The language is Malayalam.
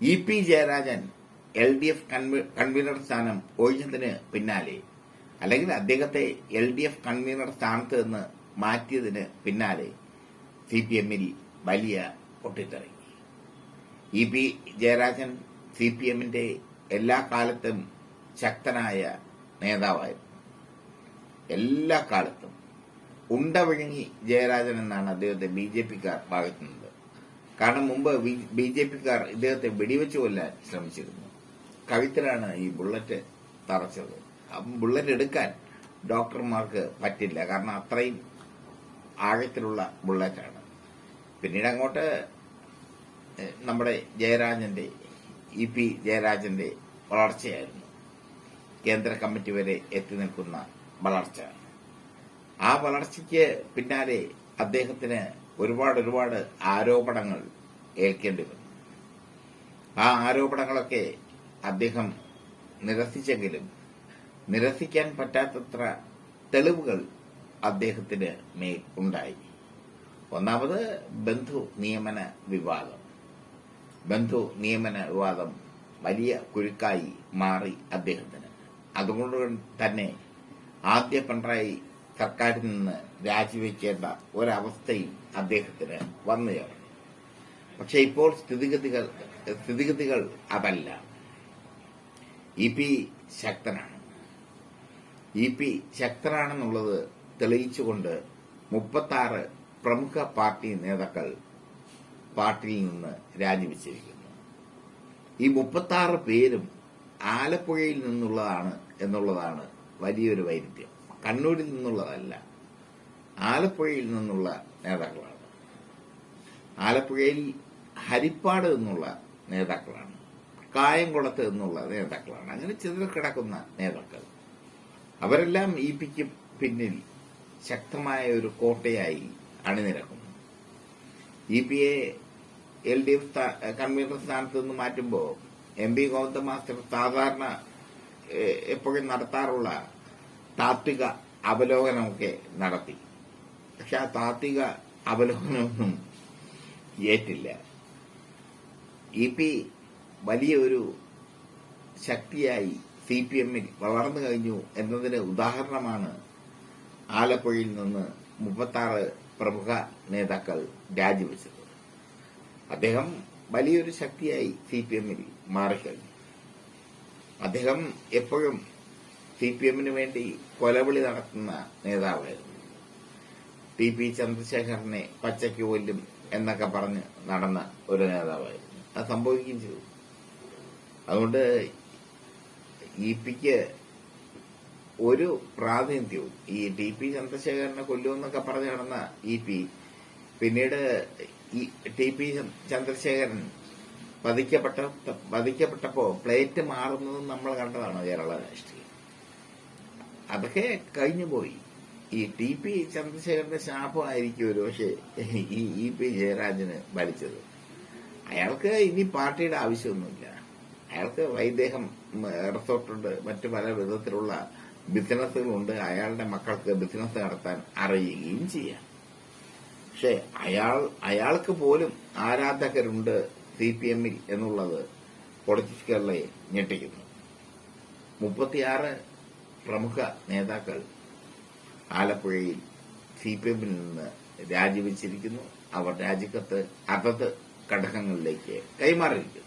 E P Jayarajan L D F convener സ്ഥാനം ഒഴിഞ്ഞതിന് പിന്നാലെ. അല്ലെങ്കിൽ അദ്ദേഹത്തെ എൽ ഡി എഫ് കൺവീനർ സ്ഥാനത്ത് നിന്ന് മാറ്റിയതിന് പിന്നാലെ. സി പി എമ്മിൽ വലിയ പൊട്ടിത്തെറി. E P Jayarajan C P എമ്മിന്റെ എല്ലാ കാലത്തും ശക്തനായ നേതാവായിരുന്നു. എല്ലാ കാലത്തും. ഉണ്ട വിഴുങ്ങി ജയരാജൻ എന്നാണ് അദ്ദേഹത്തെ ബി ജെ പിക്കാർ ഭാഗത്തുന്നത് കാരണം മുമ്പ് ബി ജെ പിക്കാർ ഇദ്ദേഹത്തെ വെടിവെച്ച് കൊല്ലാൻ ശ്രമിച്ചിരുന്നു. കവിത്തിലാണ് ഈ ബുള്ളറ്റ് തറച്ചത്. അപ്പം ബുള്ളറ്റ് എടുക്കാൻ ഡോക്ടർമാർക്ക് പറ്റില്ല. കാരണം അത്രയും ആഴത്തിലുള്ള ബുള്ളറ്റാണ്. പിന്നീട് അങ്ങോട്ട് നമ്മുടെ ജയരാജന്റെ ഇ പി ജയരാജന്റെ വളർച്ചയായിരുന്നു. കേന്ദ്ര കമ്മിറ്റി വരെ എത്തി നിൽക്കുന്ന വളർച്ച. ആ വളർച്ചയ്ക്ക് പിന്നാലെ അദ്ദേഹത്തിന് ഒരുപാട് ഒരുപാട് ആരോപണങ്ങൾ ഏൽക്കേണ്ടി വന്നു. ആ ആരോപണങ്ങളൊക്കെ അദ്ദേഹം നിരസിച്ചെങ്കിലും നിരസിക്കാൻ പറ്റാത്തത്ര തെളിവുകൾ അദ്ദേഹത്തിന് മേൽ ഉണ്ടായി. ഒന്നാമത് ബന്ധു നിയമന വിവാദം. ബന്ധു നിയമന വിവാദം വലിയ കുരുക്കായി മാറി അദ്ദേഹത്തിന്. അതുകൊണ്ട് തന്നെ ആദ്യ പിണറായി സർക്കാരിൽ നിന്ന് രാജിവെക്കേണ്ട ഒരവസ്ഥയും അദ്ദേഹത്തിന് വന്നു ചേർന്നു. പക്ഷെ ഇപ്പോൾ സ്ഥിതിഗതികൾ സ്ഥിതിഗതികൾ അതല്ല. ഇ പി ശക്തനാണ്. ഇ പി ശക്തനാണെന്നുള്ളത് തെളിയിച്ചുകൊണ്ട് മുപ്പത്താറ് പ്രമുഖ പാർട്ടി നേതാക്കൾ പാർട്ടിയിൽ നിന്ന് രാജിവെച്ചിരിക്കുന്നു. ഈ മുപ്പത്താറ് പേരും ആലപ്പുഴയിൽ നിന്നുള്ളതാണ് എന്നുള്ളതാണ് വലിയൊരു വൈരുദ്ധ്യം. കണ്ണൂരിൽ നിന്നുള്ളതല്ല ആലപ്പുഴയിൽ നിന്നുള്ള നേതാക്കളാണ്. ആലപ്പുഴയിൽ ഹരിപ്പാട് എന്നുള്ള നേതാക്കളാണ് കായംകുളത്ത് എന്നുള്ള നേതാക്കളാണ് അങ്ങനെ ചിതറിക്കിടക്കുന്ന നേതാക്കൾ. അവരെല്ലാം ഇ പിക്ക് പിന്നിൽ ശക്തമായ ഒരു കോട്ടയായി അണിനിരക്കുന്നു. ഇ പി എ എൽ ഡി എഫ് കൺവീനർ സ്ഥാനത്ത് നിന്ന് മാറ്റുമ്പോൾ എം പി ഗോവിന്ദ മാസ്റ്റർ സാധാരണ എപ്പോഴും നടത്താറുള്ള താത്വിക അവലോകനമൊക്കെ നടത്തി. പക്ഷെ ആ താത്വിക അവലോകനമൊന്നും ഏറ്റില്ല. ഇ പി വലിയ ഒരു ശക്തിയായി സി പി എമ്മിൽ വളർന്നു കഴിഞ്ഞു എന്നതിന് ഉദാഹരണമാണ് ആലപ്പുഴയിൽ നിന്ന് മുപ്പത്താറ് പ്രമുഖ നേതാക്കൾ രാജിവെച്ചത്. അദ്ദേഹം വലിയൊരു ശക്തിയായി സി പി എമ്മിൽ മാറിക്കഴിഞ്ഞു. അദ്ദേഹം എപ്പോഴും സി പി എമ്മിന് വേണ്ടി കൊലവിളി നടത്തുന്ന നേതാവായിരുന്നു ടി പി ചന്ദ്രശേഖരനെ പച്ചയ്ക്ക് കൊല്ലും എന്നൊക്കെ പറഞ്ഞ് നടന്ന ഒരു നേതാവായിരുന്നു. അത് സംഭവിക്കുകയും ചെയ്തു. അതുകൊണ്ട് ഇ പിക്ക് ഒരു പ്രാതിനിധ്യവും ഈ ടി പി ചന്ദ്രശേഖരനെ കൊല്ലുമെന്നൊക്കെ പറഞ്ഞ് നടന്ന ഇ പി പിന്നീട് ഈ ടി പി ചന്ദ്രശേഖരൻ വധിക്കപ്പെട്ട വധിക്കപ്പെട്ടപ്പോ പ്ലേറ്റ് മാറുന്നതും നമ്മൾ കണ്ടതാണ് കേരള രാഷ്ട്രീയം. അതൊക്കെ കഴിഞ്ഞുപോയി ഈ ടി പി ചന്ദ്രശേഖരന്റെ ശാപമായിരിക്കും ഒരു പക്ഷേ ഈ ഇ പി ജയരാജന് ഭരിച്ചത്. അയാൾക്ക് ഇനി പാർട്ടിയുടെ ആവശ്യമൊന്നുമില്ല. അയാൾക്ക് വൈദേഹം റിസോർട്ടുണ്ട് മറ്റു പല വിധത്തിലുള്ള ബിസിനസ്സുകളുണ്ട്. അയാളുടെ മക്കൾക്ക് ബിസിനസ് നടത്താൻ അറിയുകയും ചെയ്യാം. പക്ഷെ അയാൾ അയാൾക്ക് പോലും ആരാധകരുണ്ട് സി പി എമ്മിൽ എന്നുള്ളത് പൊളിറ്റിക്സ് കേരളയെ ഞെട്ടിക്കുന്നു. മുപ്പത്തിയാറ് പ്രമുഖ നേതാക്കൾ ആലപ്പുഴയിൽ സി പി എമ്മിൽ നിന്ന് രാജിവെച്ചിരിക്കുന്നു. അവർ രാജിക്കത്ത് അതത് ഘടകങ്ങളിലേക്ക് കൈമാറിയിരിക്കുന്നു.